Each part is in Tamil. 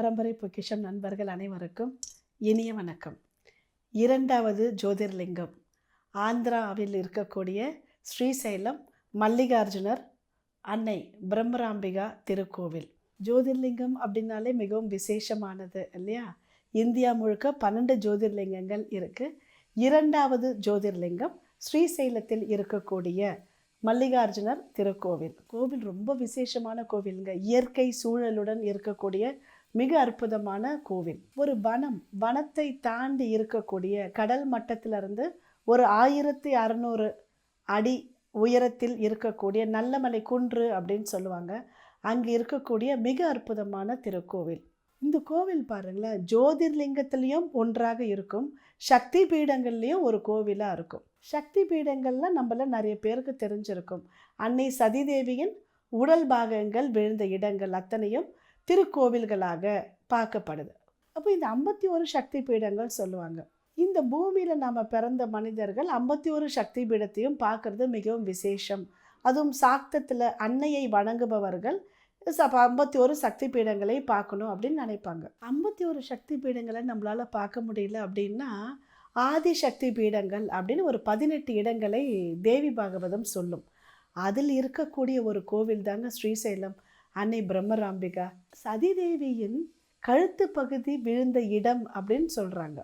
பரம்பரை பொக்கிஷம் நண்பர்கள் அனைவருக்கும் இனிய வணக்கம். இரண்டாவது ஜோதிர்லிங்கம். ஆந்திராவில் இருக்கக்கூடிய ஸ்ரீசைலம் மல்லிகார்ஜுனர் அன்னை பிரம்மராம்பிகா திருக்கோவில். ஜோதிர்லிங்கம் அப்படின்னாலே மிகவும் விசேஷமானது இல்லையா? இந்தியா முழுக்க பன்னெண்டு ஜோதிர்லிங்கங்கள் இருக்குது இரண்டாவது ஜோதிர்லிங்கம் ஸ்ரீசைலத்தில் இருக்கக்கூடிய மல்லிகார்ஜுனர் திருக்கோவில். கோவில் ரொம்ப விசேஷமான கோவிலுங்க. இயற்கை சூழலுடன் இருக்கக்கூடிய மிக அற்புதமான கோவில். ஒரு வனம் வனத்தை தாண்டி இருக்கக்கூடிய கடல் மட்டத்திலிருந்து ஒரு ஆயிரத்தி அறநூறு அடி உயரத்தில் இருக்கக்கூடிய நல்லமலை குன்று அப்படின்னு சொல்லுவாங்க. அங்கே இருக்கக்கூடிய மிக அற்புதமான திருக்கோவில். இந்த கோவில் பாருங்களேன் ஜோதிர்லிங்கத்திலையும் ஒன்றாக இருக்கும். சக்தி பீடங்கள்லேயும் ஒரு கோவிலாக இருக்கும். சக்தி பீடங்கள்லாம் நம்மள நிறைய பேருக்கு தெரிஞ்சிருக்கும். அன்னை சதிதேவியின் உடல் பாகங்கள் விழுந்த இடங்கள் அத்தனையும் திருக்கோவில்களாக பார்க்கப்படுது. அப்போ இந்த ஐம்பத்தி ஒரு சக்தி பீடங்கள் சொல்லுவாங்க. இந்த பூமியில் நாம் பிறந்த மனிதர்கள் ஐம்பத்தி ஒரு சக்தி பீடத்தையும் பார்க்குறது மிகவும் விசேஷம். அதுவும் சாக்தத்தில் அன்னையை வணங்குபவர்கள் ஐம்பத்தி ஒரு சக்தி பீடங்களை பார்க்கணும் அப்படின்னு நினைப்பாங்க. ஐம்பத்தி ஒரு சக்தி பீடங்களை நம்மளால் பார்க்க முடியல அப்படின்னா ஆதி சக்தி பீடங்கள் அப்படின்னு ஒரு பதினெட்டு இடங்களை தேவி பாகவதம் சொல்லும். அதில் இருக்கக்கூடிய ஒரு கோவில் தாங்க ஸ்ரீசைலம். அன்னை பிரம்மராம்பிகா சதிதேவியின் கழுத்து பகுதி விழுந்த இடம் அப்படின்னு சொல்கிறாங்க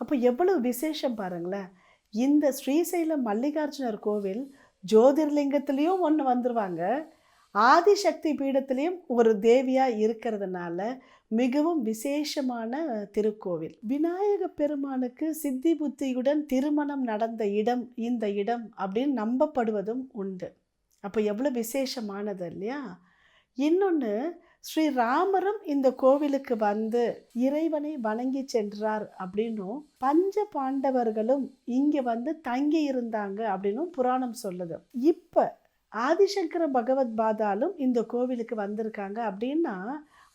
அப்போ எவ்வளவு விசேஷம் பாருங்களேன். இந்த ஸ்ரீசைலம் மல்லிகார்ஜுனர் கோவில் ஜோதிர்லிங்கத்துலேயும் ஒன்று வந்துடுவாங்க ஆதிசக்தி பீடத்திலையும் ஒரு தேவியாக இருக்கிறதுனால மிகவும் விசேஷமான திருக்கோவில். விநாயக பெருமானுக்கு சித்தி புத்தியுடன் திருமணம் நடந்த இடம் இந்த இடம் அப்படின்னு நம்பப்படுவதும் உண்டு. அப்போ எவ்வளோ விசேஷமானது இல்லையா? இன்னொன்று ஸ்ரீ ராமரும் இந்த கோவிலுக்கு வந்து இறைவனை வணங்கி சென்றார் அப்படின்னும் பஞ்ச பாண்டவர்களும் இங்கே வந்து தங்கி இருந்தாங்க அப்படின்னும் புராணம் சொல்லுது. இப்போ ஆதிசங்கர பகவத் பாதாலும் இந்த கோவிலுக்கு வந்திருக்காங்க அப்படின்னா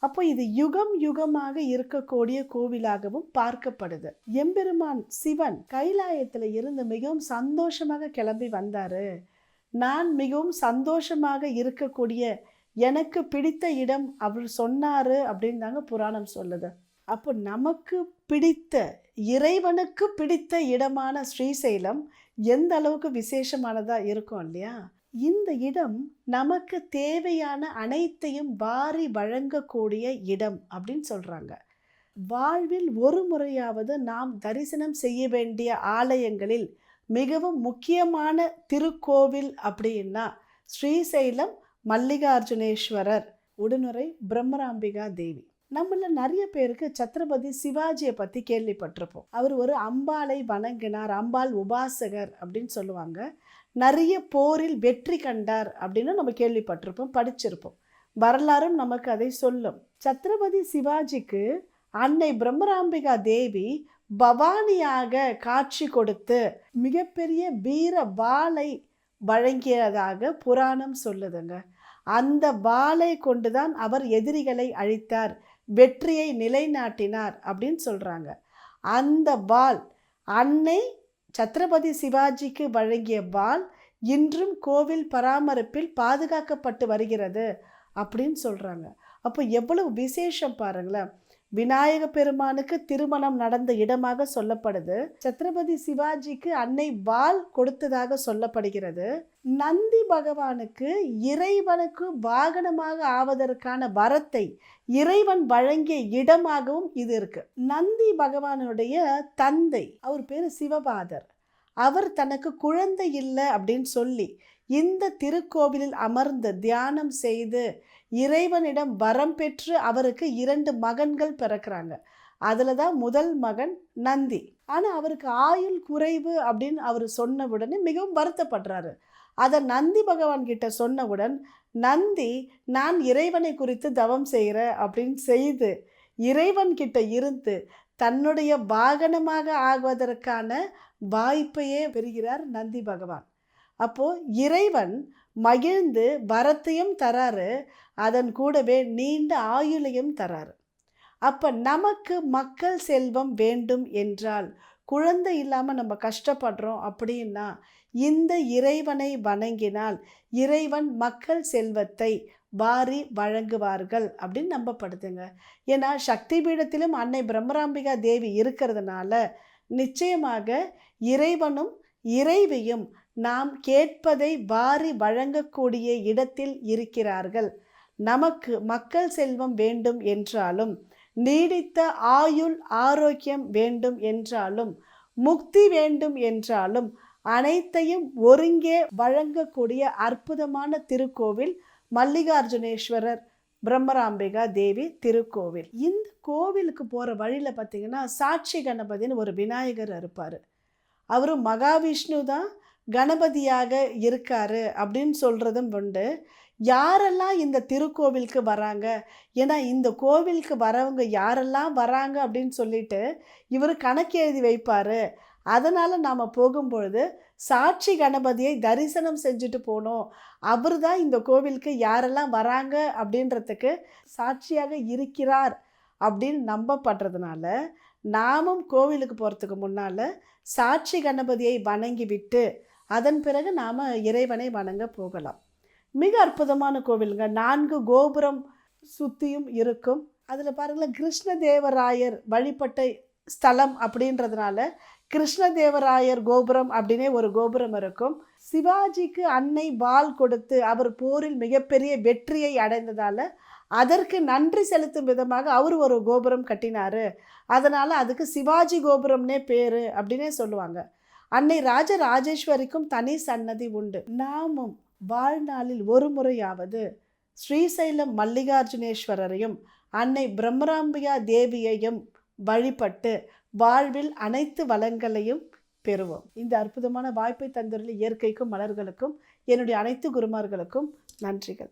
அப்போ இது யுகம் யுகமாக இருக்கக்கூடிய கோவிலாகவும் பார்க்கப்படுது. எம்பெருமான் சிவன் கைலாயத்தில் இருந்து மிகவும் சந்தோஷமாக கிளம்பி வந்தார். நான் மிகவும் சந்தோஷமாக இருக்கக்கூடிய எனக்கு பிடித்த இடம் அவர் சொன்னார் அப்படின்னு தாங்க புராணம் சொல்லுது. அப்போ நமக்கு பிடித்த இறைவனுக்கு பிடித்த இடமான ஸ்ரீசைலம் எந்த அளவுக்கு விசேஷமானதாக இருக்கும் இல்லையா? இந்த இடம் நமக்கு தேவையான அனைத்தையும் வாரி வழங்கக்கூடிய இடம் அப்படின்னு சொல்கிறாங்க வாழ்வில் ஒரு முறையாவது நாம் தரிசனம் செய்ய வேண்டிய ஆலயங்களில் மிகவும் முக்கியமான திருக்கோவில் அப்படின்னா ஸ்ரீசைலம் மல்லிகார்ஜுனேஸ்வரர் உடனுறை பிரம்மராம்பிகா தேவி. நம்மள நிறைய பேருக்கு சத்ரபதி சிவாஜியை பற்றி கேள்விப்பட்டிருப்போம். அவர் ஒரு அம்பாளை வணங்கினார் அம்பாள் உபாசகர் அப்படின்னு சொல்லுவாங்க. நிறைய போரில் வெற்றி கண்டார் அப்படின்னு நம்ம கேள்விப்பட்டிருப்போம் படிச்சிருப்போம். வரலாறும் நமக்கு அதை சொல்லும். சத்ரபதி சிவாஜிக்கு அன்னை பிரம்மராம்பிகா தேவி பவானியாக காட்சி கொடுத்து மிகப்பெரிய வீர வாளை வழங்கியதாக புராணம் சொல்லுதுங்க. அந்த வாளை கொண்டுதான் அவர் எதிரிகளை அழித்தார் வெற்றியை நிலைநாட்டினார் அப்படின்னு சொல்கிறாங்க அந்த வாள் அன்னை சத்ரபதி சிவாஜிக்கு வழங்கிய வாள் இன்றும் கோவில் பராமரிப்பில் பாதுகாக்கப்பட்டு வருகிறது அப்படின்னு சொல்கிறாங்க அப்போ எவ்வளவு விசேஷம் பாருங்களேன். விநாயக பெருமானுக்கு திருமணம் நடந்த இடமாக சொல்லப்படுது. சத்ரபதி சிவாஜிக்கு அன்னை வாள் கொடுத்ததாக சொல்லப்படுகிறது. நந்தி பகவானுக்கு இறைவனுக்கு வாகனமாக ஆவதற்கான வரத்தை இறைவன் வழங்கிய இடமாகவும் இது இருக்கு. நந்தி பகவானுடைய தந்தை அவர் பேர் சிவபாதர். அவர் தனக்கு குழந்தை இல்லை அப்படின்னு சொல்லி இந்த திருக்கோவிலில் அமர்ந்து தியானம் செய்து இறைவனிடம் வரம் பெற்று அவருக்கு இரண்டு மகன்கள் பிறக்கிறாங்க. அதில் தான் முதல் மகன் நந்தி. ஆனால் அவருக்கு ஆயுள் குறைவு அப்படின்னு அவர் சொன்ன உடனே மிகவும் வருத்தப்படுறாரு. அதை நந்தி பகவான் கிட்ட சொன்னவுடன் நந்தி நான் இறைவனை குறித்து தவம் செய்கிறேன் அப்படின்னு செய்து இறைவன் கிட்ட இருந்து தன்னுடைய வாகனமாக ஆகுவதற்கான வாய்ப்பையே பெறுகிறார் நந்தி பகவான். அப்போது இறைவன் மகிழ்ந்து வரத்தையும் தராரு அதன் கூடவே நீண்ட ஆயுளையும் தராரு. அப்போ நமக்கு மக்கள் செல்வம் வேண்டும் என்றால் குழந்தை இல்லாமல் நம்ம கஷ்டப்படுறோம் அப்படின்னா இந்த இறைவனை வணங்கினால் இறைவன் மக்கள் செல்வத்தை வாரி வழங்குவார்கள் அப்படின்னு நம்பப்படுதுங்க. ஏன்னா சக்தி பீடத்திலும் அன்னை பிரம்மராம்பிகா தேவி இருக்கிறதுனால நிச்சயமாக இறைவனும் இறைவியும் நாம் கேட்பதை வாரி வழங்கக்கூடிய இடத்தில் இருக்கிறார்கள். நமக்கு மக்கள் செல்வம் வேண்டும் என்றாலும் நீடித்த ஆயுள் ஆரோக்கியம் வேண்டும் என்றாலும் முக்தி வேண்டும் என்றாலும் அனைத்தையும் ஒருங்கே வழங்கக்கூடிய அற்புதமான திருக்கோவில் மல்லிகார்ஜுனேஸ்வரர் பிரம்மராம்பிகா தேவி திருக்கோவில். இந்த கோவிலுக்கு போகிற வழியில் பார்த்தீங்கன்னா சாட்சி கணபதினு ஒரு விநாயகர் இருப்பார். அவரும் மகாவிஷ்ணு தான் கணபதியாக இருக்காரு அப்படின்னு சொல்கிறதும் உண்டு. யாரெல்லாம் இந்த திருக்கோவிலுக்கு வராங்க? ஏன்னா இந்த கோவிலுக்கு வரவங்க யாரெல்லாம் வராங்க அப்படின்னு சொல்லிட்டு இவர் கணக்கு எழுதி வைப்பார். அதனால் நாம் போகும்பொழுது சாட்சி கணபதியை தரிசனம் செஞ்சுட்டு போனோம். அவர் தான் இந்த கோவிலுக்கு யாரெல்லாம் வராங்க அப்படின்றதுக்கு சாட்சியாக இருக்கிறார் அப்படின்னு நம்பப்படுறதுனால நாமும் கோவிலுக்கு போகிறதுக்கு முன்னால் சாட்சி கணபதியை வணங்கி விட்டு அதன் பிறகு நாம் இறைவனை வணங்க போகலாம். மிக அற்புதமான கோவிலுங்க. நான்கு கோபுரம் சுற்றியும் இருக்கும். அதில் பாருங்களேன் கிருஷ்ணதேவராயர் வழிபட்ட ஸ்தலம் அப்படின்றதுனால கிருஷ்ணதேவராயர் கோபுரம் அப்படின்னே ஒரு கோபுரம் இருக்கும். சிவாஜிக்கு அன்னை வாள் கொடுத்து அவர் போரில் மிகப்பெரிய வெற்றியை அடைந்ததால் அதற்கு நன்றி செலுத்தும் விதமாக அவர் ஒரு கோபுரம் கட்டினார். அதனால் அதுக்கு சிவாஜி கோபுரம்னே பேர் அப்படின்னே சொல்லுவாங்க. அன்னை ராஜ ராஜேஸ்வரிக்கும் தனி சன்னதி உண்டு. நாமும் வாழ்நாளில் ஒரு முறையாவது ஸ்ரீசைலம் மல்லிகார்ஜுனேஸ்வரரையும் அன்னை பிரம்மராம்பிகா தேவியையும் வழிபட்டு வாழ்வில் அனைத்து வளங்களையும் பெறுவோம். இந்த அற்புதமான வாய்ப்பை தந்துள்ள இயற்கைக்கும் மலர்களுக்கும் என்னுடைய அனைத்து குருமார்களுக்கும் நன்றிகள்.